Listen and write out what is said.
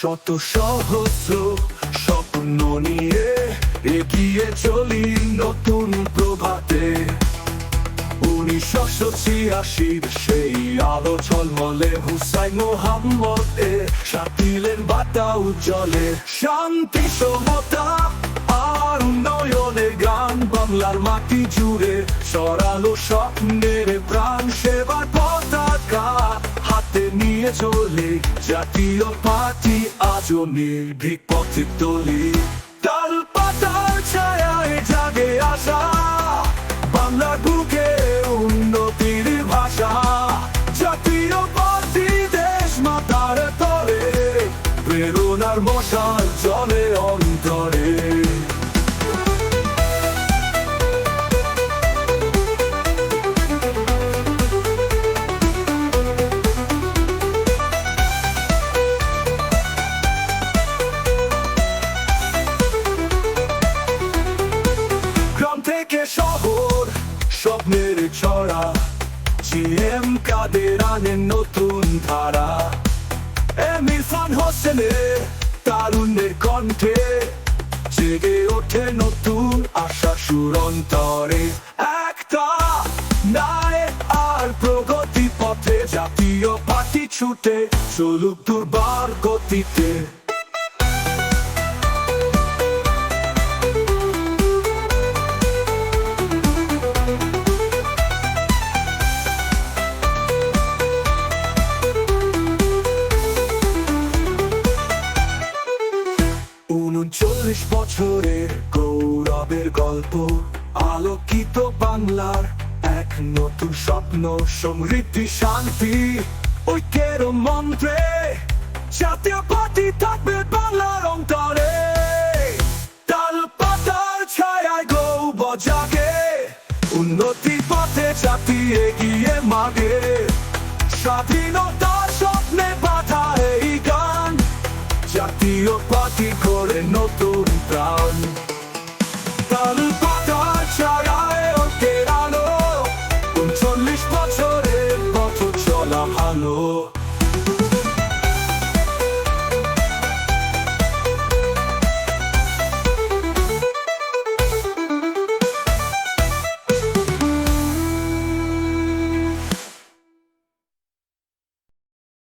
শত সহস্র স্বপ্ন নিয়ে এগিয়ে চলি নতুন প্রভাতে। উনিশশো ছিয়াশির সেই আলো সাতিলেন বাতা উজ্জ্বলে। শান্তি, সমতা আর উন্নয়নে গান বাংলার মাটি জুড়ে সরালো স্বপ্নের প্রাণ। নিয়ে চলে, জাতীয় পার্টি আজও নির্ভীক পথে তলি। তাল পাতার ছায়ায় জাগে বাংলা বুকে উন্নতির ভাষা। জাতীয় পার্টি দেশ মাতার তরে প্রেরণার মশাল থেকে শহর, স্বপ্নের ছড়া, জিএম কাদের আনেন নতুন ধারা? এম ইরফান হোসেনের তারুণ্যের কণ্ঠে জেগে ওঠে নতুন আশা সুরন্তরে। একটা নাই আর প্রগতি পথে জাতীয় পার্টি ছুটে, চলুক দুর্বার গতিতে। উনচল্লিশ বছরের গৌরবের গল্প। আলোকিত বাংলার এক নতুন স্বপ্ন, সমৃদ্ধি, শান্তি, ঐক্যের মন্ত্রে জাতীয় পার্টি থাকবে বাংলার অন্তরে। তাল পাতার ছায়ায় গৌ বজাগে উন্নতি পথে জাতি এগিয়ে মাগে। স্বাধীনতার নতুন প্রাণ তাল পাতার ছায়ায় ওকে আলো উনচল্লিশ বছরের পথ চলা ভালো